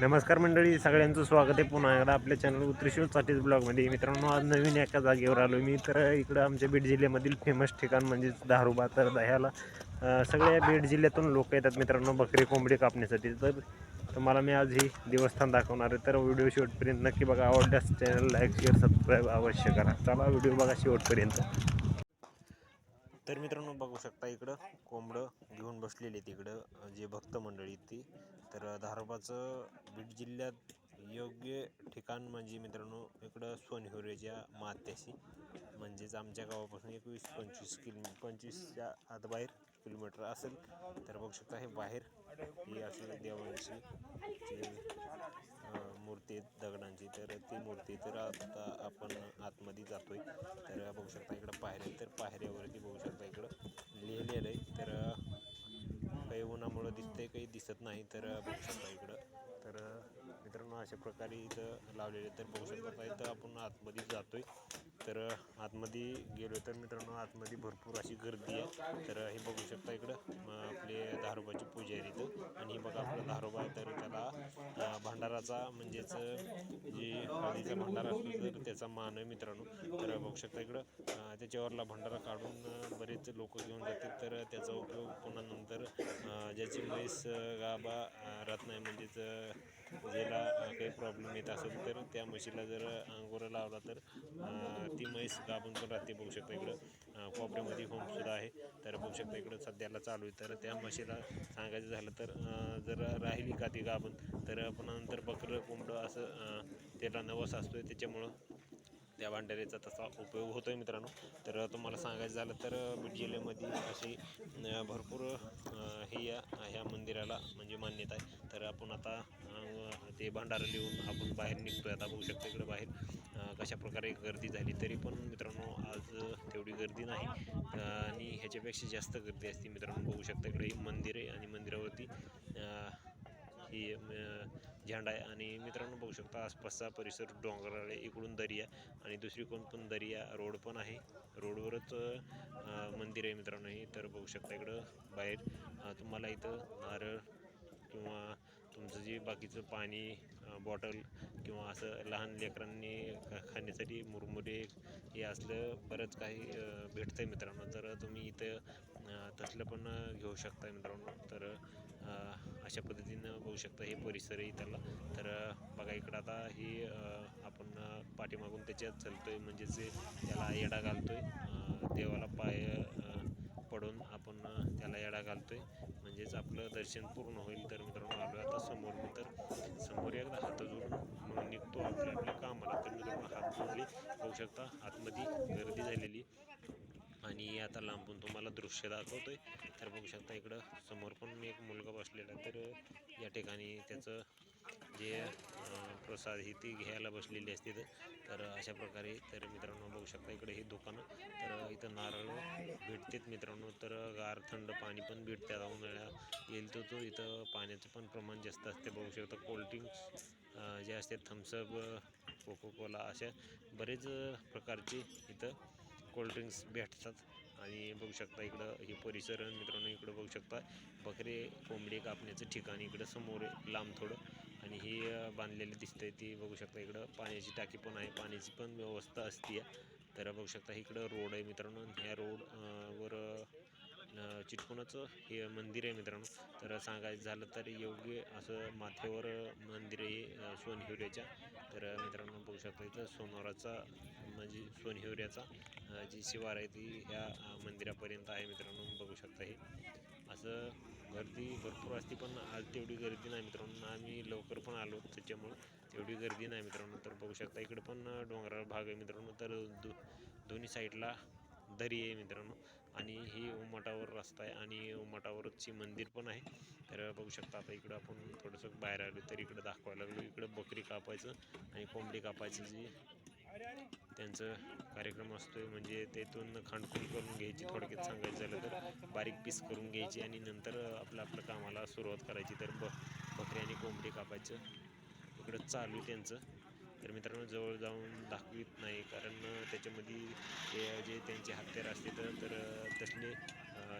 नमस्कार मंडळी सगळ्यांचं स्वागत आहे पुन्हा एकदा आपल्या चॅनल त्रिशूल साठीच ब्लॉगमध्ये मित्रांनो आज नवीन एका जागेवर आलो मी. तर इकडं आमच्या बीड जिल्ह्यामधील फेमस ठिकाण म्हणजेच दारुबा तर दह्याला सगळ्या बीड जिल्ह्यातून लोक येतात मित्रांनो बकरी कोंबडी कापण्यासाठी. तर तुम्हाला मी आज ही देवस्थान दाखवणार आहे. तर व्हिडिओ शेवटपर्यंत नक्की बघा. आवडल्यास चॅनल लाईक शेअर सबस्क्राईब अवश्य करा. चला व्हिडिओ बघा शेवटपर्यंत. तर मित्रांनो बघू शकता इकडं कोंबडं घेऊन बसलेली तिकडं जे भक्त मंडळी ती. तर धारोबाचं बीड जिल्ह्यात योग्य ठिकाण म्हणजे मित्रांनो इकडं सोनहिवरेच्या मात्याशी म्हणजेच आमच्या गावापासून एकवीस पंचवीस किलो पंचवीसच्या आत बाहेर किलोमीटर असेल तर बघू शकता हे बाहेर ही अशी देवांची मूर्ती आहेत दगडांची तर ती मूर्ती तर आता आपण आतमध्ये जातो आहे तर बघू शकता इकडं पायऱ्या तर पायऱ्यावरती बघू शकता इकडं लिहिलेलं आहे. तर दिसतंय काही दिसत नाही तर बघू शकता इकडं. तर मित्रांनो अशा प्रकारे इथं लावलेले तर बघू शकता इथं आपण आतमध्ये जातोय. तर आतमध्ये गेलो तर मित्रांनो आतमध्ये भरपूर अशी गर्दी आहे. तर हे बघू शकता इकडं आपले धारोबाची पुजारी इथं. आणि हे बघा आपलं धारोबा आहे तर त्याला भांडाराचा भंडाराचा म्हणजेच जे हळदीचा भांडारा असतो तर त्याचा मान आहे मित्रांनो. तर बघू शकता इकडं त्याच्यावरला भांडारा काढून अं, लोक घेऊन जातात तर त्याचा उपयोग पुन्हा नंतर ज्याची म्हैस गाबा गाभा राहत नाही म्हणजेच ज्याला काही प्रॉब्लेम येत असेल तर त्या म्हशीला जर अंगोरा लावला तर ती म्हैस गाभून पण राहते बघू शकता इकडं. कोपऱ्यामध्ये होमसुद्धा आहे तर बघू शकता इकडं सध्याला चालू आहे. तर त्या म्हशीला सांगायचं झालं तर जर राहिली का ती गाभून तर पुन्हा नंतर बकरं कोंबडं असं त्याला नवस असतोय त्याच्यामुळं त्या भांडाऱ्याचा तसा उपयोग होतो आहे मित्रांनो. तर तुम्हाला सांगायचं झालं तर बीड जिल्ह्यामध्ये अशी भरपूर हे या ह्या मंदिराला म्हणजे मान्यता आहे. तर आपण आता ते भांडारं लिहून आपण बाहेर निघतोय. आता बघू शकतो इकडे बाहेर कशा प्रकारे गर्दी झाली. तरी पण मित्रांनो आज तेवढी गर्दी नाही. आणि ह्याच्यापेक्षा जास्त गर्दी असते मित्रांनो. बघू शकता इकडे मंदिर आहे आणि मंदिरावरती ही झेंडा आहे. आणि मित्रांनो बघू शकता आसपासचा परिसर डोंगराळ आहे. इकडून दर्या आणि दुसरीकडून पण दर्या रोड पण आहे. रोडवरच मंदिर आहे मित्रांनो हे. तर बघू शकता इकडं बाहेर तुम्हाला इथं नारळ किंवा तुमचं जे बाकीचं पाणी बॉटल किंवा असं लहान लेकरांनी खाण्यासाठी मुरमुरे हे असलं बरंच काही भेटतं आहे मित्रांनो. तर तुम्ही इथं तसलं पण घेऊ शकता मित्रांनो. तर अशा पद्धतीनं बघू शकता हे परिसर आहे त्याला. तर बघा इकडं आता हे आपण पाठीमागून त्याच्यात चालतोय. म्हणजेच त्याला येडा घालतो आहे देवाला पाय पडून आपण त्याला येडा घालतो आहे म्हणजेच आपलं दर्शन पूर्ण होईल तर मित्रांनो आलो आता समोर मी. तर समोर एकदा हात जोडून मग निघतो आपल्या आपल्या कामाला. तर मित्रांनो हात जोडले. बघू शकता आतमध्ये गर्दी झालेली. आणि आता लांबून तुम्हाला दृश्य दाखवतोय. तर बघू शकता इकडं समोर पण एक मुलगा बसलेला तर या ठिकाणी त्याचं जे प्रसाद ही ती घ्यायला बसलेली असते. तर अशा प्रकारे तर मित्रांनो बघू शकता इकडे हे दुकानं. तर इथं नारळ भेटतेत मित्रांनो. तर गार थंड पाणी पण भेटते. आता उन्हाळ्या येईल तर तो इथं पाण्याचं पण प्रमाण जास्त असते. बघू शकता कोल्ड्रिंक्स जे असते थम्सअप कोको कोला अशा बरेच प्रकारचे इथं कोल्ड्रिंक्स भेटतात आणि बघू शकता इकडं हे परिसर मित्रांनो इकडं बघू शकता. बकरे कोंबडी कापण्याचं ठिकाण इकडं समोर आहे लांब थोडं. आणि हे बांधलेले दिसतंय ती बघू शकता इकडं पाण्याची टाकी पण आहे पाण्याची पण व्यवस्था असते तर बघू शकता इकडं रोड आहे मित्रांनो. ह्या रोड वर अं, हे मंदिर आहे मित्रांनो. तर सांगायचं झालं तर योग्य असं माथ्यावर मंदिर आहे सोनहिवऱ्याच्या. तर मित्रांनो बघू शकता इथं सोनाराचा म्हणजे सोनहिवऱ्याचा जी शिवार आहे ती ह्या मंदिरापर्यंत आहे मित्रांनो बघू शकता हे. असं गर्दी भरपूर असते पण आज तेवढी गर्दी नाही मित्रांनो. आम्ही लवकर पण आलो त्याच्यामुळं तेवढी गर्दी नाही मित्रांनो. तर बघू शकता इकडे पण डोंगराळ भाग आहे मित्रांनो. तर दो दोन्ही साईडला दरी आहे मित्रांनो. आणि मठावर उमाटावर रस्ता आहे आणि उमाटावरची मंदिर पण आहे. तर बघू शकता आता इकडं आपण थोडंसं बाहेर आलो तर इकडं दाखवायला लागलो. इकडं बकरी कापायचं आणि कोंबडी कापायचं जी. त्यांचं कार्यक्रम असतोय. म्हणजे तेथून खांडखुंड करून घ्यायची थोडक्यात सांगायचं झालं तर बारीक पीस करून घ्यायची आणि नंतर आपलं आपलं कामाला सुरुवात करायची. तर ब बकरी आणि कोंबडी कापायचं. इकडं चालू आहे त्यांचं. तर मित्रांनो जवळ जाऊन दाखवित नाही कारण त्याच्यामध्ये ते जे त्यांचे हत्यार असते तर तर तसले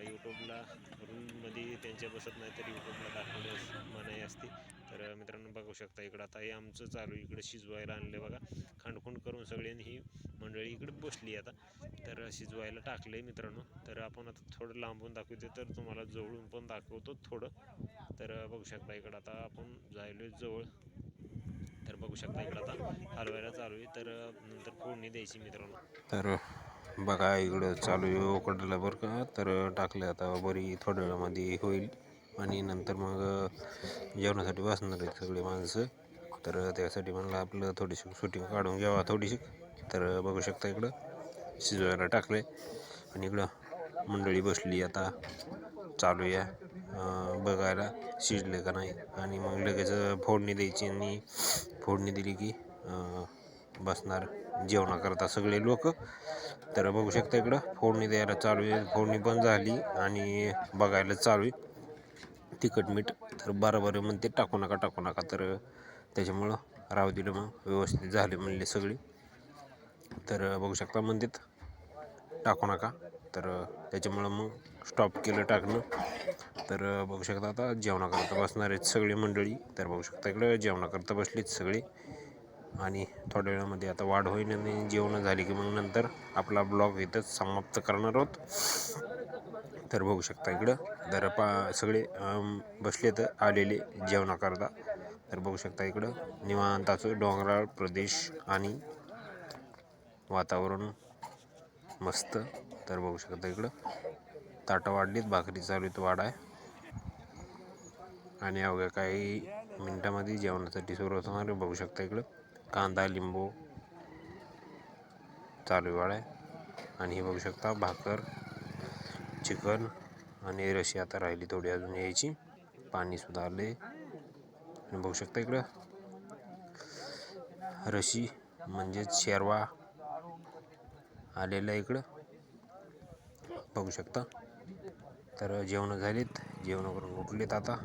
यूट्यूबला रूममध्ये त्यांच्या बसत नाही तर यूट्यूबला दाखवण्यास मनाई असते. तर मित्रांनो बघू शकता इकडं आता हे आमचं चालू आहे इकडं शिजवायला आणलं बघा. खांडखुंड करून सगळ्यांनी ही मंडळी इकडे बसली आता. तर शिजवायला टाकलं आहे मित्रांनो. तर आपण आता थोडं लांबून दाखवतो तर तुम्हाला जवळून पण दाखवतो थोडं. तर बघू शकता इकडं आता आपण जायलो जवळ. तर बघू शकता इकडं आता हलवायला चालू आहे. तर नंतर फोडणी द्यायची मित्रांनो. तर बघा इकडं चालू आहे उकडलं बरं का. तर टाकलं आता बरी थोड्या वेळामध्ये होईल. आणि नंतर मग जेवणासाठी बसणार आहेत सगळे माणसं. तर त्यासाठी म्हणलं आपलं थोडीशी शूटिंग काढून घ्यावा थोडीशी. तर बघू शकता इकडं. शिजवायला टाकलं आणि इकडं मंडळी बसली आता. चालू या बघायला शिजलं का नाही. आणि मग लगेच फोडणी द्यायची आणि फोडणी दिली की बसणार जेवणाकरता सगळे लोक. तर बघू शकता इकडं फोडणी द्यायला चालू आहे. फोडणी पण झाली आणि बघायला चालू आहे. तिखट मीठ तर बरोबर म्हणते टाकू नका टाकू नका. तर त्याच्यामुळं राहू दिलं मग व्यवस्थित झाले म्हणले सगळे. तर बघू शकता म्हणतात टाकू नका. तर त्याच्यामुळं मग स्टॉप केलं टाकणं तर बघू शकता आता जेवणाकरता बसणार आहेत सगळी मंडळी. तर बघू शकता इकडं जेवणाकरता बसलीत सगळी. आणि थोड्या वेळामध्ये आता वाढ होईल आणि जेवणं झाली की मग नंतर आपला ब्लॉग इथंच समाप्त करणार आहोत. तर बघू शकता इकडं. तर पा सगळे बसले बसलेत आलेले जेवणाकरता. तर बघू शकता इकडं निवांताचं डोंगराळ प्रदेश आणि वातावरण मस्त. तर बघू शकता इकडं. ताटं वाढलीत भाकरी चालू आहेत आहे आणि अवघ्या काही मिनटामध्ये जेवणासाठी सुरुवात होणार बघू शकता इकडं. कांदा लिंबू चालू आहे आणि हे बघू शकता भाकर चिकन आणि रशी आता राहिली थोडी अजून यायची. पाणीसुद्धा आले आणि बघू शकता इकडं. रशी म्हणजेच शेरवा आलेला आहे इकडं. बघू शकता. तर जेवणं झालीत. जेवणं करून उठलेत आता.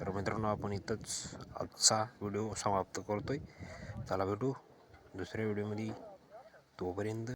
तर मित्रांनो आपण इथंच आजचा व्हिडिओ समाप्त करतो आहे चला भेटू दुसऱ्या व्हिडिओमध्ये. तोपर्यंत